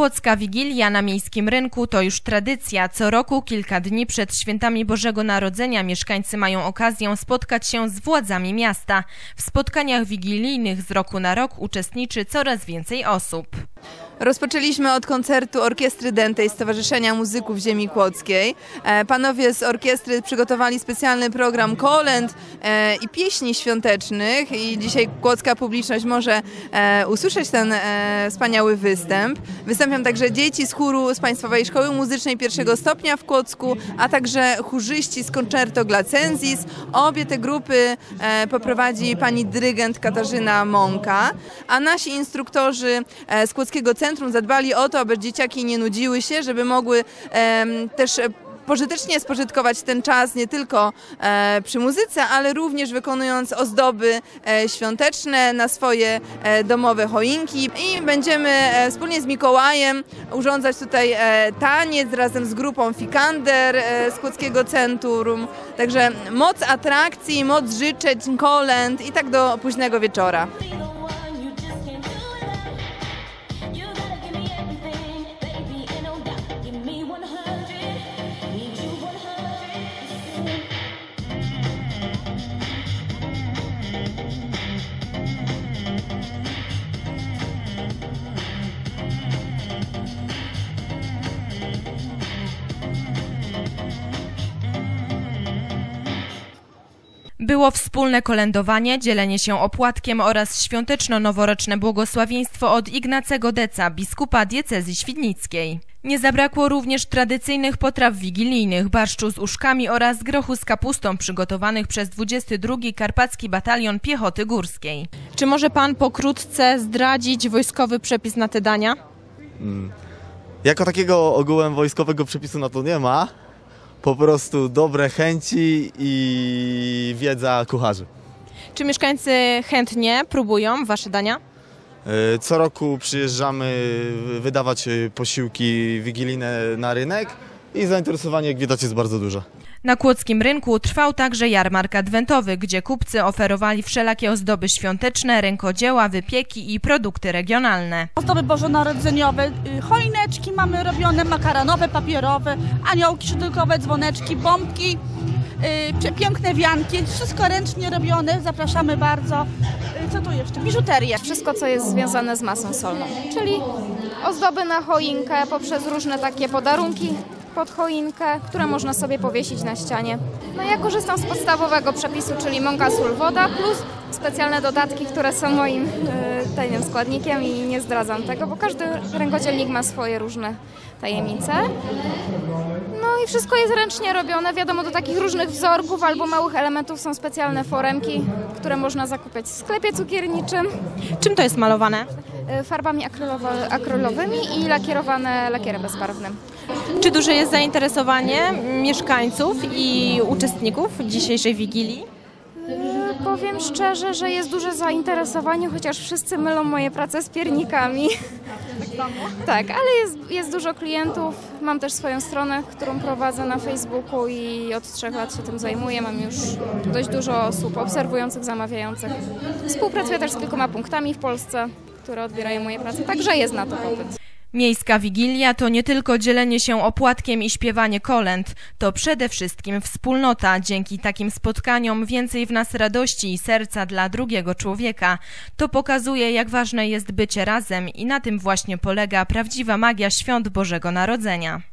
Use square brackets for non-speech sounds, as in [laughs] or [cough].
Kłodzka Wigilia na Miejskim Rynku to już tradycja. Co roku, kilka dni przed świętami Bożego Narodzenia mieszkańcy mają okazję spotkać się z władzami miasta. W spotkaniach wigilijnych z roku na rok uczestniczy coraz więcej osób. Rozpoczęliśmy od koncertu Orkiestry Dętej Stowarzyszenia Muzyków Ziemi Kłodzkiej. E, Panowie z orkiestry przygotowali specjalny program kolęd e, i pieśni świątecznych i dzisiaj kłodzka publiczność może e, usłyszeć ten wspaniały występ. Wystąpią także dzieci z chóru z Państwowej Szkoły Muzycznej pierwszego stopnia w Kłodzku, a także chórzyści z Concerto Glacensis. Obie te grupy poprowadzi pani dyrygent Katarzyna Mąka, a nasi instruktorzy z Kłodzkiego Centrum zadbali o to, aby dzieciaki nie nudziły się, żeby mogły też e, pożytecznie spożytkować ten czas nie tylko e, przy muzyce, ale również wykonując ozdoby e, świąteczne na swoje domowe choinki i będziemy wspólnie z Mikołajem urządzać tutaj taniec razem z grupą Fikander z Kłodzkiego Centrum. Także moc atrakcji, moc życzeń, kolęd i tak do późnego wieczora. Było wspólne kolędowanie, dzielenie się opłatkiem oraz świąteczno-noworoczne błogosławieństwo od Ignacego Deca, biskupa diecezji świdnickiej. Nie zabrakło również tradycyjnych potraw wigilijnych, barszczu z uszkami oraz grochu z kapustą przygotowanych przez 22 Karpacki Batalion Piechoty Górskiej. Czy może pan pokrótce zdradzić wojskowy przepis na te dania? Jako takiego ogółem wojskowego przepisu na to nie ma. Po prostu dobre chęci i wiedza kucharzy. Czy mieszkańcy chętnie próbują wasze dania? E, Co roku przyjeżdżamy wydawać e, posiłki wigilijne na rynek i zainteresowanie, jak widać, jest bardzo duże. Na Kłodzkim Rynku trwał także jarmark adwentowy, gdzie kupcy oferowali wszelakie ozdoby świąteczne, rękodzieła, wypieki i produkty regionalne. ozdoby bożonarodzeniowe, y, choineczki mamy robione, makaronowe, papierowe, aniołki szydełkowe, dzwoneczki, bombki, y, przepiękne wianki, wszystko ręcznie robione, zapraszamy bardzo. Y, Co tu jeszcze? Biżuterię. wszystko, co jest związane z masą solną, czyli ozdoby na choinkę poprzez różne takie podarunki pod choinkę, które można sobie powiesić na ścianie. No ja korzystam z podstawowego przepisu, czyli mąka, sól, woda plus specjalne dodatki, które są moim e, tajnym składnikiem i nie zdradzam tego, bo każdy rękodzielnik ma swoje różne tajemnice. No i wszystko jest ręcznie robione. Wiadomo, do takich różnych wzorków albo małych elementów są specjalne foremki, które można zakupić w sklepie cukierniczym Czym to jest malowane? e, farbami akrylowymi i lakierowane lakierem bezbarwnym. Czy duże jest zainteresowanie mieszkańców i uczestników dzisiejszej Wigilii? E, Powiem szczerze, że jest duże zainteresowanie, chociaż wszyscy mylą moje prace z piernikami. [laughs] Tak, ale jest, jest dużo klientów. Mam też swoją stronę, którą prowadzę na Facebooku i od trzech lat się tym zajmuję. Mam już dość dużo osób obserwujących, zamawiających. Współpracuję też z kilkoma punktami w Polsce, które odbierają moje prace, także jest na to popyt. Miejska Wigilia to nie tylko dzielenie się opłatkiem i śpiewanie kolęd, to przede wszystkim wspólnota. Dzięki takim spotkaniom więcej w nas radości i serca dla drugiego człowieka. To pokazuje, jak ważne jest bycie razem i na tym właśnie polega prawdziwa magia świąt Bożego Narodzenia.